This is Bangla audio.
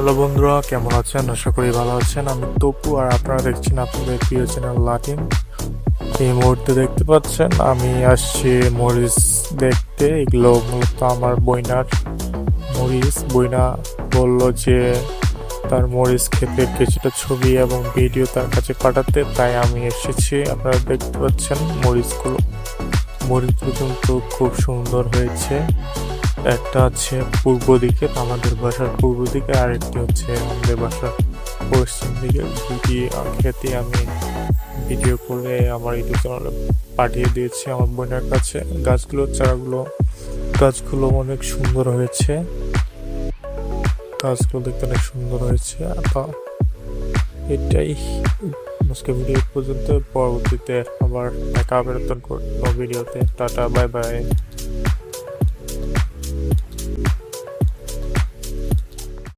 হ্যালো বন্ধুরা, কেমন আছেন? আশা করি ভালো আছেন। আমি তপু আর আপনারা দেখছেন আপনাদের প্রিয় চ্যানেল লাটিন এই মুহূর্তে দেখতে পাচ্ছেন, আমি আসছি মরিচ দেখতে। এগুলো মূলত আমার বইনার মরিচ। বইনা বলল যে, তার মরিচ খেতে কিছুটা ছবি এবং ভিডিও তার কাছে পাঠাতে, তাই আমি এসেছি। আপনারা দেখতে পাচ্ছেন মরিচগুলো। মরিচগুলো কিন্তু খুব সুন্দর হয়েছে। একটা আছে পূর্ব দিকে আমাদের বাসার পূর্ব দিকে আর একটি হচ্ছে আমাদের বাসার পশ্চিম দিকে। দুটি খেতে আমি ভিডিও করে আমার ইউটিউব চ্যানেলে পাঠিয়ে দিয়েছি আমার বোনের কাছে। গাছগুলো, চারাগুলো, গাছগুলো অনেক সুন্দর হয়েছে। গাছগুলো দেখতে অনেক সুন্দর হয়েছে। এটাই আজকে ভিডিও পর্যন্ত। পরবর্তীতে আবার দেখা আবেদন করব ভিডিওতে টাটা বাই বাই